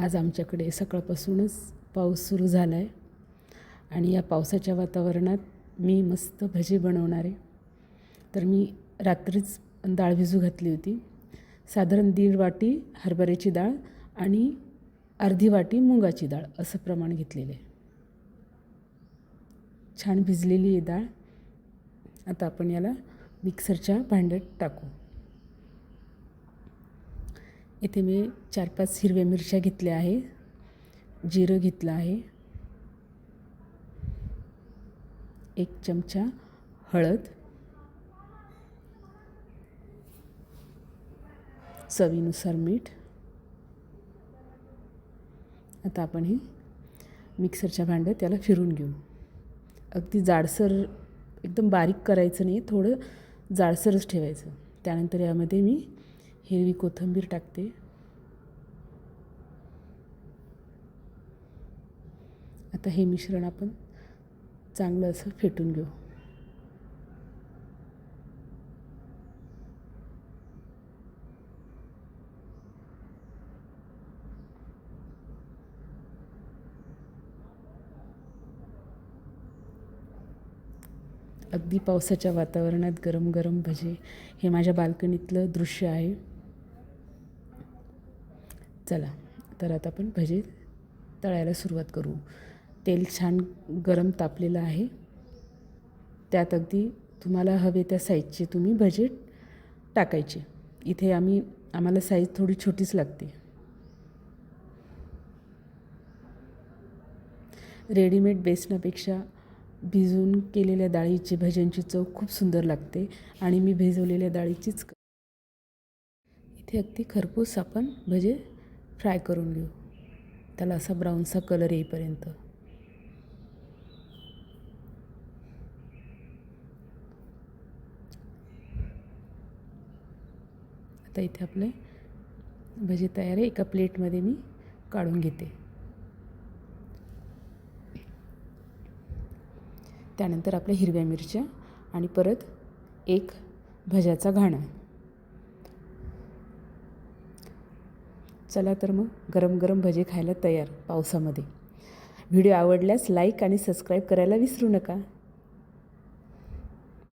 आज आमच्याकडे सकाळपासूनच पाऊस सुरू झाला आहे आणि या पावसाच्या वातावरणात मी मस्त भजी बनवणार आहे. तर मी रात्रीच डाळ भिजू घातली होती. साधारण दीड वाटी हरभऱ्याची डाळ आणि अर्धी वाटी मुगाची डाळ असं प्रमाण घेतलेलं आहे. छान भिजलेली आहे डाळ. आता आपण याला मिक्सरच्या भांड्यात टाकू. इथे मी चार पाच हिरव्या मिरच्या घेतल्या आहे. जिरं घेतलं आहे. एक चमचा हळद. चवीनुसार मीठ. आता आपण हे मिक्सरच्या भांड्यात त्याला फिरून घेऊ. अगदी जाडसर एकदम बारीक करायचं नाही थोडं जाडसरच ठेवायचं. त्यानंतर यामध्ये मी हिरवी कोथिंबीर टाकते. आता हे मिश्रण आपण चांगलं असं फेटून घेऊ. अगदी पावसाच्या वातावरणात गरम गरम भजे हे माझ्या बाल्कनीतलं दृश्य आहे. चला तर आता आपण भजे तळायला सुरुवात करू. तेल छान गरम तापलेलं आहे. त्यात अगदी तुम्हाला हवे त्या साईजचे तुम्ही भजे टाकायचे. इथे आम्ही आम्हाला साईज थोडी छोटीच लागते. रेडीमेड बेसनापेक्षा भिजवून केलेल्या डाळीची भज्यांची चव खूप सुंदर लागते आणि मी भिजवलेल्या डाळीचीच इथे अगदी खरपूस आपण भजे फ्राय करून घेऊ. त्याला असा ब्राऊनसा कलर येईपर्यंत. आता इथे आपले भजे तयार आहे. एका प्लेटमध्ये मी काढून घेते. त्यानंतर आपल्या हिरव्या मिरच्या आणि परत एक भज्याचा घाणा. चला तर मग गरम गरम भजे खायला तयार पावसामध्ये. व्हिडिओ आवडल्यास लाईक आणि सबस्क्राईब करायला विसरू नका.